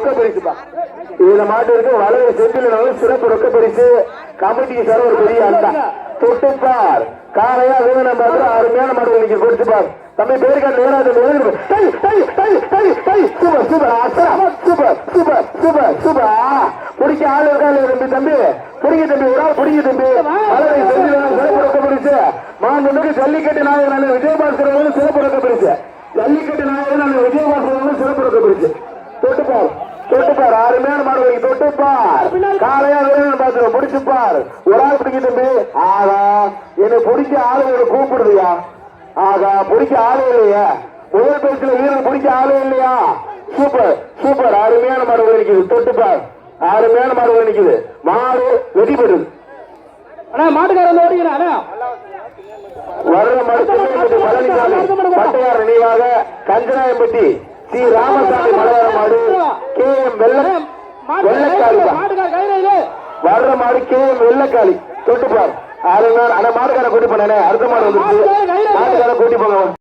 ரொக்க பரிசு பரிசுப்பா இந்த மாட்டிற்கு வலது செந்தில் சிறப்பு ரொக்க பரிசு. கமிட்டி சார் ஒரு பெரிய அண்டா தொட்டுப்பார் காலையா வீண மாதிரி அருமையான மாடு இன்னைக்கு கொடுத்துப்பார் தம்பி பேருக்கார் நேராஜ் டை டை டை சூப்பர் சூப்பர். அசரா சூப்பர் சூப்பர் சூப்பர் சூப்பர். பிடிக்க ஆள் இருக்கா இல்லையா தம்பி தம்பி? பிடிக்க தம்பி ஒரு ஆள் பிடிக்க தம்பி. வலது செந்தில் சிறப்பு ரொக்க பரிசு. மாண்புமிகு ஜல்லிக்கட்டு நாயகன் விஜயபாஸ்கர் சிறப்பு ரொக்க பரிசு. ஜல்லிக்கட்டு நாயகன் விஜயபாஸ்கர் சிறப்பு ரொக்க பரிசு. மாடு தொட்டுப்பார் காலையா வேணும் பாத்து பிடிச்சுப்பார் ஒரு ஆள் பிடிக்க தம்பி ஆகா என்னை பிடிக்க ஆளுங்களை கூப்பிடுறியா? ஆகா பிடிக்க ஆளே இல்லையா. முதல் பேச்சுல வீரர் பிடிக்க ஆளே இல்லையா? Super super. அருமையான மாடு நிக்குது. தொட்டுப்பார் அருமையான மாடு நிக்குது. மாடு வெடி பெறுது. மாட்டுக்காரர் வந்து பட்டையார் நினைவாக கஞ்சனாயம்பட்டி ஸ்ரீ ராமசாமி மலையாள மாடு கே. எம். வெள்ள வெள்ளக்காளி மாட்டுக்கார கையில வர்ற மாடு கே எம் வெள்ளக்காளி. தொட்டுப்பார். அரை நாள் அந்த மாடுக்கார கூட்டி போனேனே அடுத்த மாடு வந்துருச்சு. மாட்டுக்கார கூட்டி போங்க.